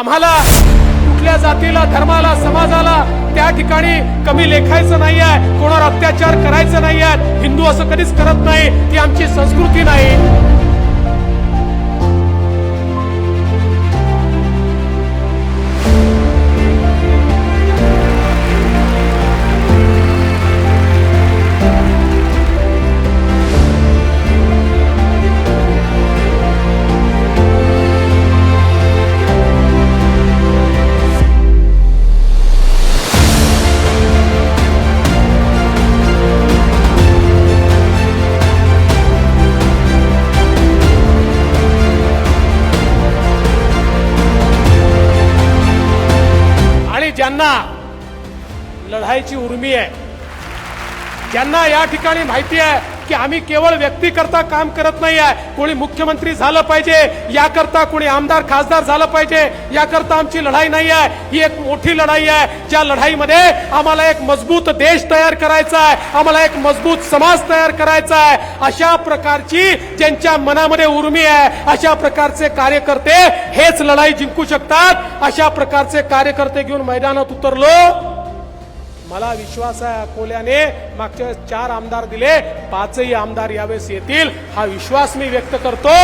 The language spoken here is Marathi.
आम्हाला कुठल्या जातीला धर्माला समाजाला त्या ठिकाणी कमी लेखायचं नाही आहे कोणावर अत्याचार करायचं नाही आहे हिंदू असं कधीच करत नाही. ती आमची संस्कृती नाही. ज्यांना लढायची उर्मी आहे ज्यांना या ठिकाणी माहिती आहे की आम्ही केवळ व्यक्तीकरता काम करत नाही आहे कोणी मुख्यमंत्री झालं पाहिजे याकरता कोणी आमदार खासदार झालं पाहिजे याकरता आमची लढाई नाही आहे ही एक मोठी लढाई आहे. ज्या लढाईमध्ये आम्हाला एक मजबूत देश तयार करायचा आहे आम्हाला एक मजबूत समाज तयार करायचा आहे. अशा प्रकारची ज्यांच्या मनामध्ये उर्मी आहे अशा प्रकारचे कार्यकर्ते हेच लढाई जिंकू शकतात. अशा प्रकारचे कार्यकर्ते घेऊन मैदानात उतरलो. मला विश्वास आहे अकोल्याने मागच्या वेळेस चार आमदार दिले. पाचही आमदार यावेळेस येतील. हा विश्वास मी व्यक्त करतो.